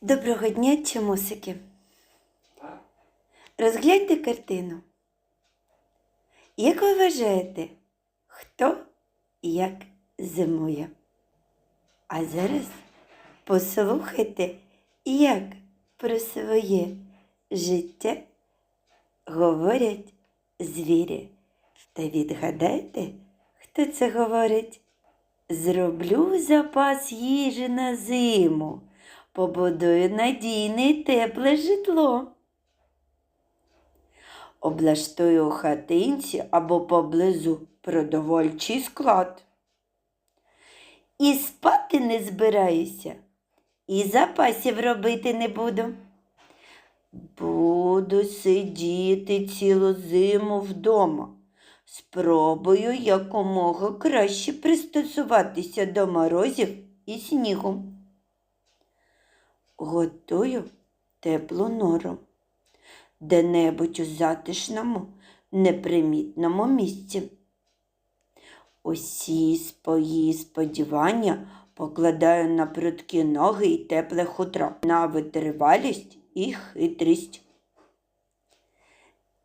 Доброго дня, чомусики. Розгляньте картину. Як ви вважаєте, хто як зимує? А зараз послухайте, як про своє життя говорять звірі. Та відгадайте, хто це говорить? Зроблю запас їжі на зиму, побудую надійне й тепле житло. Облаштую у хатинці або поблизу продовольчий склад. І спати не збираюся, і запасів робити не буду. Буду сидіти цілу зиму вдома. Спробую якомога краще пристосуватися до морозів і снігу. Готую теплу нору де-небудь у затишному, непримітному місці. Усі свої сподівання покладаю на прудкі ноги і тепле хутро, на витривалість і хитрість.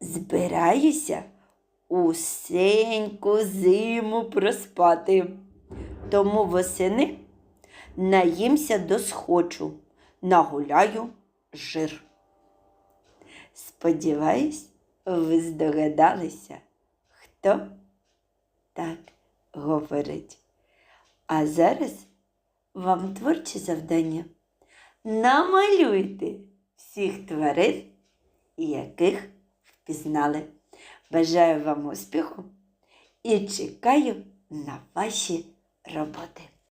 Збираюся усеньку зиму проспати, тому восени наїмся до схочу, нагуляю жир. Сподіваюсь, ви здогадалися, хто так говорить. А зараз вам творче завдання. Намалюйте всіх тварин, яких впізнали. Бажаю вам успіху і чекаю на ваші роботи.